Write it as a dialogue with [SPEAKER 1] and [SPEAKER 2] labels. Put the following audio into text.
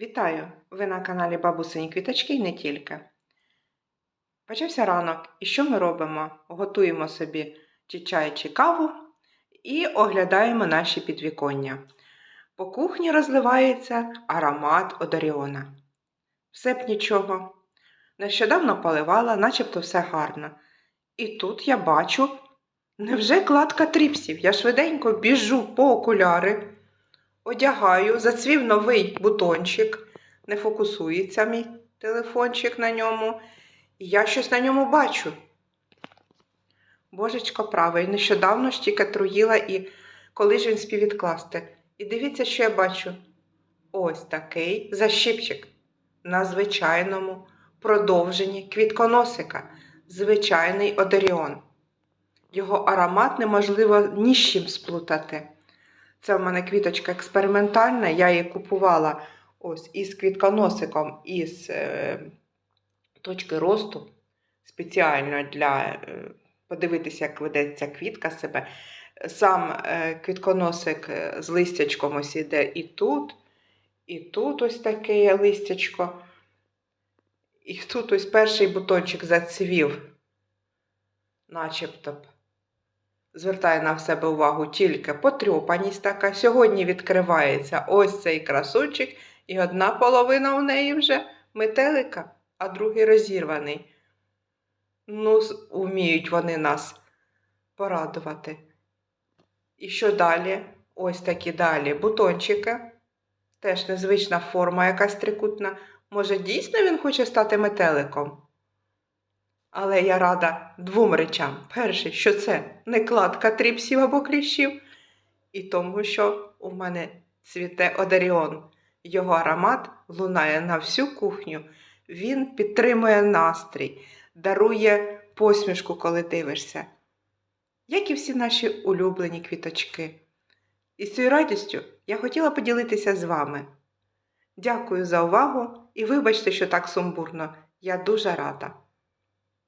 [SPEAKER 1] Вітаю! Ви на каналі Бабусині Квіточки і не тільки. Почався ранок, і що ми робимо? Готуємо собі чи чай, чи каву і оглядаємо наші підвіконня. По кухні розливається аромат Одаріона. Все б нічого. Нещодавно поливала, начебто все гарно. І тут я бачу, невже кладка тріпсів? Я швиденько біжу по окуляри, одягаю, зацвів новий бутончик, не фокусується мій телефончик на ньому. І я щось на ньому бачу. Божечко правий, нещодавно ж тільки труїла і коли ж він спів відкласти. І дивіться, що я бачу. Ось такий защіпчик на звичайному продовженні квітконосика, звичайний Одаріон. Його аромат неможливо ні з чим сплутати. Це в мене квіточка експериментальна, я її купувала ось із квітконосиком із е, точки росту спеціально для е, подивитися, як ведеться квітка себе. Сам е, квітконосик е, з листячком ось іде і тут, і тут ось таке листячко. І тут ось перший бутончик зацвів, начебто. Звертає на себе увагу тільки потрьопаність така. Сьогодні відкривається ось цей красунчик, і одна половина в неї вже метелика, а другий розірваний. Ну, уміють вони нас порадувати. І що далі? Ось такі далі бутончики. Теж незвична форма якась трикутна. Може, дійсно він хоче стати метеликом? Але я рада двом речам. Перше, що це не кладка тріпсів або кліщів, і тому, що у мене цвіте Одаріон. Його аромат лунає на всю кухню. Він підтримує настрій, дарує посмішку, коли дивишся. Як і всі наші улюблені квіточки. І з цією радістю я хотіла поділитися з вами. Дякую за увагу і вибачте, що так сумбурно. Я дуже рада.